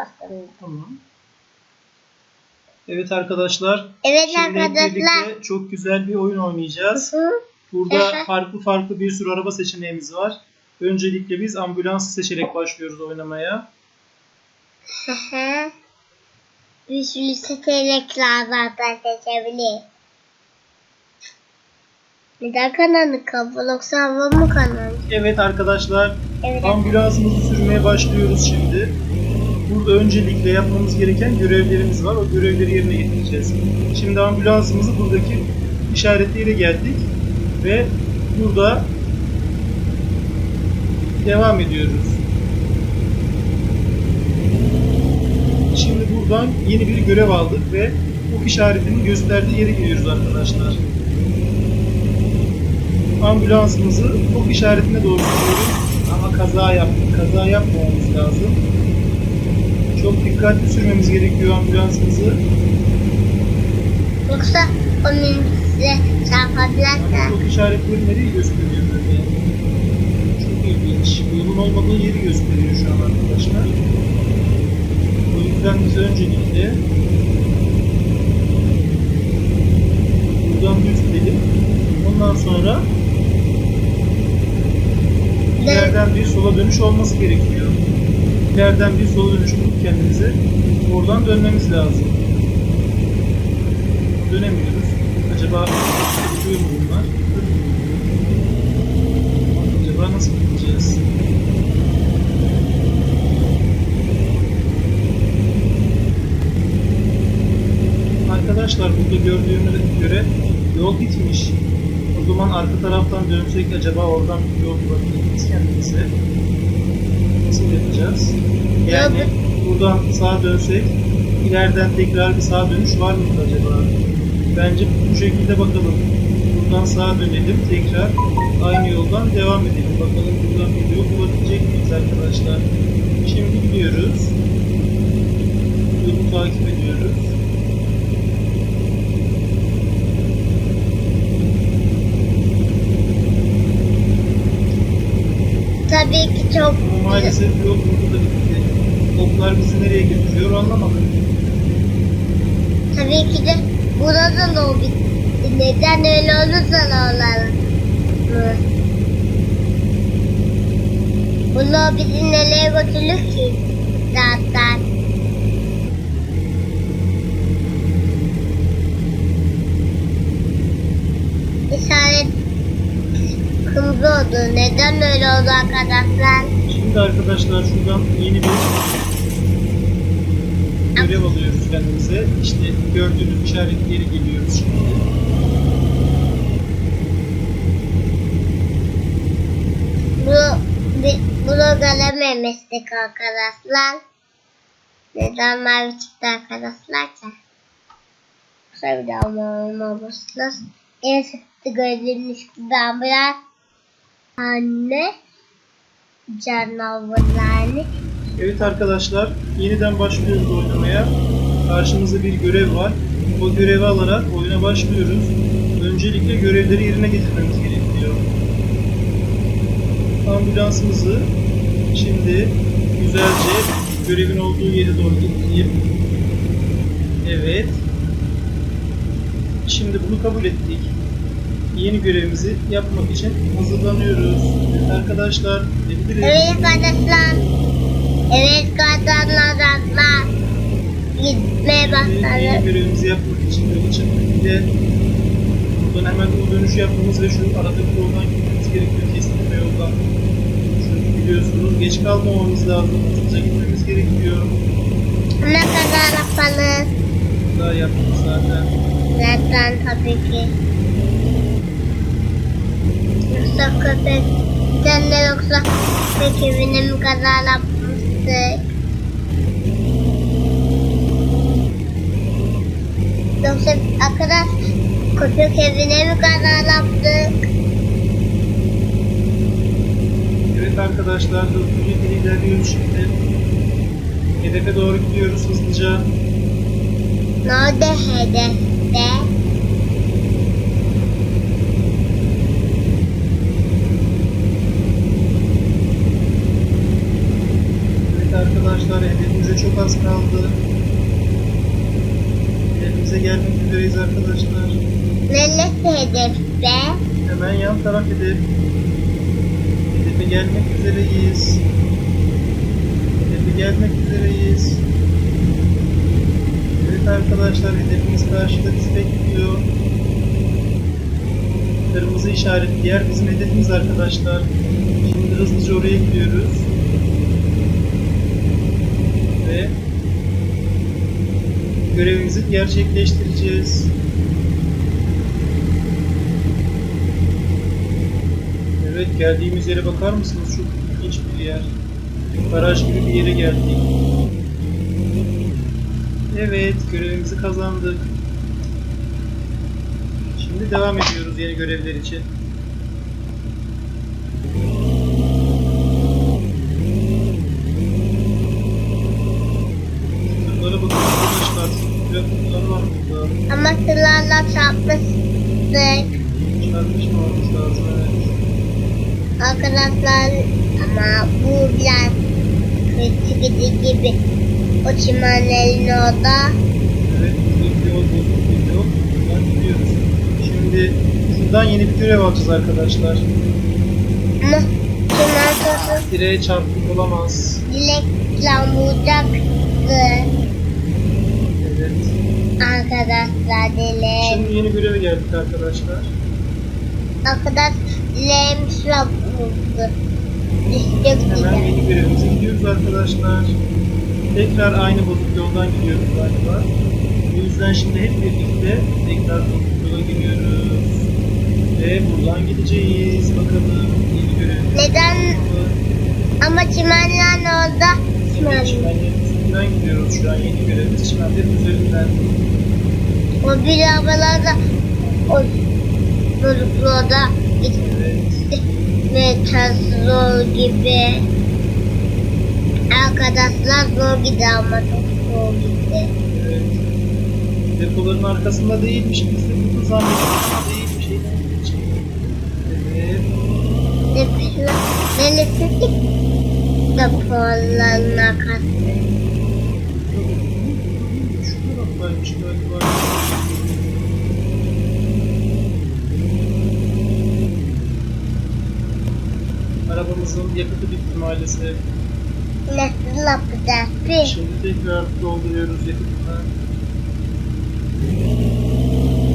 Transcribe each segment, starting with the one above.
bastım. Tamam. Evet arkadaşlar. Evet Şimdi arkadaşlar. birlikte çok güzel bir oyun oynayacağız. Hı? Burada Evet. farklı farklı bir sürü araba seçeneğimiz var. Öncelikle biz ambulans seçerek başlıyoruz oynamaya. Hı hı. Bir sürü seçeneklerden seçebilir. Neden kanalı kapalı yoksa hava mı kanalı? Evet arkadaşlar Evet. ambulansımızı sürmeye başlıyoruz şimdi. Burada öncelikle yapmamız gereken görevlerimiz var. O görevleri yerine getireceğiz. Şimdi ambulansımızı buradaki işaretli yere geldik. Ve burada devam ediyoruz. Şimdi buradan yeni bir görev aldık ve bu işaretinin gösterdiği yere gidiyoruz arkadaşlar. Ambulansımızı ok işaretine doğru gidiyoruz. Ama kaza yaptık. Kaza yapmamamız lazım. Çok dikkatli sürmemiz gerekiyor ambulansımızı. Yoksa onun size çarpabilirse. Ok işaretleri nereyi gösteriyor böyle? Çok ilginç. Yolun olmadığı yeri gösteriyor şu an arkadaşlar. O yüzden biz öncelikle buradan düz gidelim. Ondan sonra ileriden bir sola dönüş olması gerekiyor. İleriden bir sola dönüş bulup kendimize oradan dönmemiz lazım. Dönemiyoruz. Acaba gidiyor mu bunlar? Acaba nasıl gideceğiz? Arkadaşlar burada gördüğümüze göre yol bitmiş. O zaman arka taraftan dönsek acaba oradan bir yol bulabilir miyiz kendimize? Yapacağız? Yani buradan sağa dönsek ileriden tekrar bir sağa dönüş var mıydı acaba? Bence bu şekilde bakalım. Buradan sağa dönelim tekrar aynı yoldan devam edelim. Bakalım buradan bir yol bulabilecek miyiz arkadaşlar? Şimdi gidiyoruz. Yolu takip ediyoruz. Tabii ki çok Ama maalesef yol burada da bitti. Oklar bizi nereye götürüyor anlamadım. Tabii ki de burada da o bitti. Neden öyle olursa mu? Bunu bizi nereye götürür ki? Zaten. Kırmızı oldu. Neden öyle oldu arkadaşlar? Şimdi arkadaşlar şuradan yeni bir görev alıyoruz kendimize. İşte gördüğünüz işaret yeri geliyoruz şimdi. Bu bunu görememiştik arkadaşlar. Neden mavi çıktı arkadaşlar ki? Kısa bir daha olmamışız. En sıkıntı gördüğünüz gibi ambulans anne canavarlarını Evet arkadaşlar yeniden başlıyoruz oynamaya. Karşımızda bir görev var. O görevi alarak oyuna başlıyoruz. Öncelikle görevleri yerine getirmemiz gerekiyor. Ambulansımızı şimdi güzelce görevin olduğu yere doğru getireyim. Evet. Şimdi bunu kabul ettik. Yeni görevimizi yapmak için hazırlanıyoruz. Evet arkadaşlar, gidebiliriz. Evet arkadaşlar. Evet arkadaşlar. Gitmeye Yeni başladı. görevimizi yapmak için yola çıktık. Bir de buradan hemen o dönüş yapmamız ve şu aradaki yoldan gitmemiz gerekiyor. Kestirme yoldan. Çünkü biliyorsunuz geç kalmamamız lazım. Hızlıca gitmemiz gerekiyor. Ne kadar yapalım? Daha yaptık zaten. Zaten tabii ki. Yoksa köpek sen de yoksa köpek evine mi kadar yapmıştık? Yoksa arkadaş köpek evine mi kadar yaptık? Evet arkadaşlar hızlıca geri ilerliyoruz şimdi. Hedefe doğru gidiyoruz hızlıca. Nerede hedefte? Evet arkadaşlar. Hedefimize çok az kaldı. Hedefimize gelmek üzereyiz arkadaşlar. Neresi hedef be? Hemen yan taraf hedef. Hedefe gelmek üzereyiz. Hedefe gelmek üzereyiz. Evet arkadaşlar hedefimiz karşıda bizi bekliyor. Kırmızı işaretli yer bizim hedefimiz arkadaşlar. Şimdi hızlıca oraya gidiyoruz. Ve görevimizi gerçekleştireceğiz. Evet geldiğimiz yere bakar mısınız? Çok ilginç bir yer. Baraj gibi bir yere geldik. Evet görevimizi kazandık. Şimdi devam ediyoruz yeni görevler için. Bunlara bakın arkadaşlar. Yapıtlar var burada. Ama sırlarla çarpmıştık. Çarpmış mı lazım? Evet. Arkadaşlar ama bu biraz kötü gibi. O çimenlerin orada. Evet, bir yol bozuk bir yol. Buradan gidiyoruz. Şimdi şuradan yeni bir görev alacağız arkadaşlar. Ama çimen sosu Direğe çarptık olamaz. dilekle vuracaktı. Arkadaşlar dilek. Şimdi yeni göreve geldik arkadaşlar. Arkadaş dileğim şu an. Düşecek Hemen yeni görevimize gidiyoruz arkadaşlar. Tekrar aynı bozuk yoldan gidiyoruz galiba. O yüzden şimdi hep birlikte tekrar bozuk yola giriyoruz. Ve buradan gideceğiz. Bakalım yeni görevimiz. Neden? Ama çimenlerin orada. Evet, Çimen. çimenlerin üstünden gidiyoruz şu an yeni görevimiz. Çimenlerin üzerinden. O bir arabalarda o çocukluğda Evet. gitme zor gibi. Arkadaşlar zor gidiyor ama çok zor gitti. Evet. Depoların arkasında değilmiş. Biz de burada zannediyoruz. Değilmiş. Evet. Nefisler, neresi depolarına galiba. Arabamızın yakıtı bitti maalesef. Nasıl yapacağız? Bir. Şimdi tekrar dolduruyoruz yakıtını.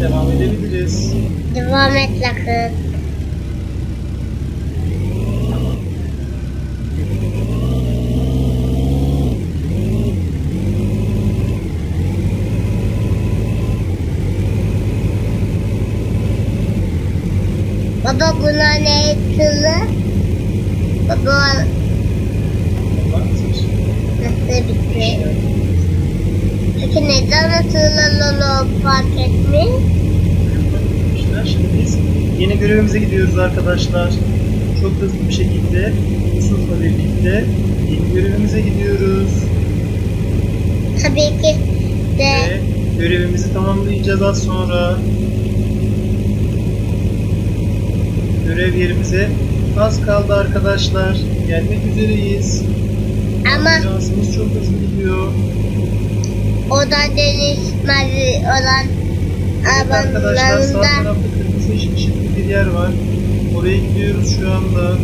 Devam edebiliriz. Devam et sakın. Baba buna ne etkili? Baba nasıl bitti? Peki neden hatırlanan fark etmiş? Şimdi biz yeni görevimize gidiyoruz arkadaşlar. Çok hızlı bir şekilde Yusuf'la birlikte yeni görevimize gidiyoruz. Tabii ki de Ve görevimizi tamamlayacağız az sonra. Görev yerimize az kaldı arkadaşlar. Gelmek üzereyiz. ama Şansımız çok hızlı gidiyor. oda dönüşmez olan Evet arkadaşlar sağ tarafta kırmızı ışık ışıklı bir yer var. Oraya gidiyoruz şu anda.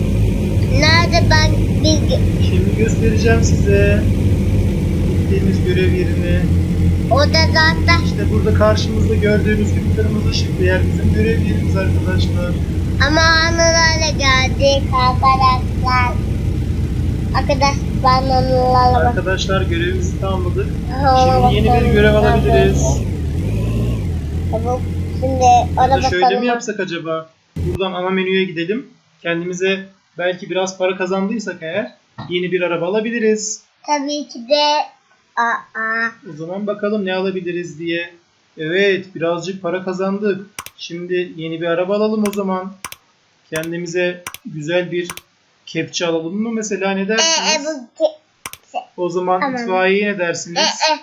nerede ben bir Şimdi göstereceğim size gittiğimiz görev yerini. oda zaten İşte burada karşımızda gördüğünüz gibi kırmızı ışıklı yer bizim görev yerimiz arkadaşlar. Ama anılarla geldik arkadaşlar. Arkadaşlar anılarla. Arkadaşlar görevimizi tamamladık. Şimdi yeni bir bakalım. görev alabiliriz. Tamam. Şimdi ona da şöyle bakalım. mi yapsak acaba? Buradan ana menüye gidelim. Kendimize belki biraz para kazandıysak eğer yeni bir araba alabiliriz. Tabii ki de aa, O zaman bakalım ne alabiliriz diye. Evet birazcık para kazandık. Şimdi yeni bir araba alalım o zaman. Kendimize güzel bir kepçe alalım mı mesela ne e, e, dersiniz? O zaman itfaiye ne dersiniz? e,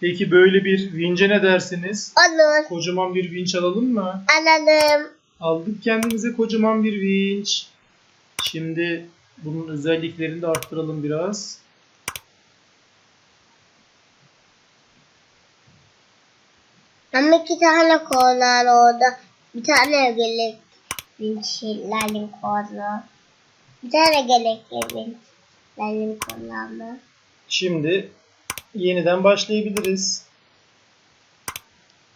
Peki böyle bir vince ne dersiniz? olur. Kocaman bir vinç alalım mı? Alalım. Aldık kendimize kocaman bir vinç. Şimdi bunun özelliklerini de arttıralım biraz. Ama iki tane korular orada. Bir tane gelek vinçlerin kolu. Bir tane gelekli vinçlerin kollarını. Şimdi yeniden başlayabiliriz.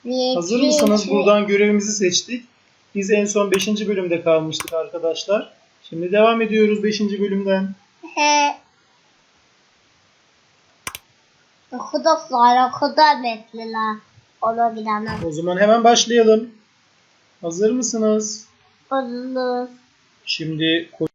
Bir, Hazır mısınız? Buradan görevimizi seçtik. Biz en son 5. bölümde kalmıştık arkadaşlar. Şimdi devam ediyoruz 5. bölümden. He. Arkadaşlar o kadar bekliler. Gidemem. O zaman hemen başlayalım. Hazır mısınız? Olur. Şimdi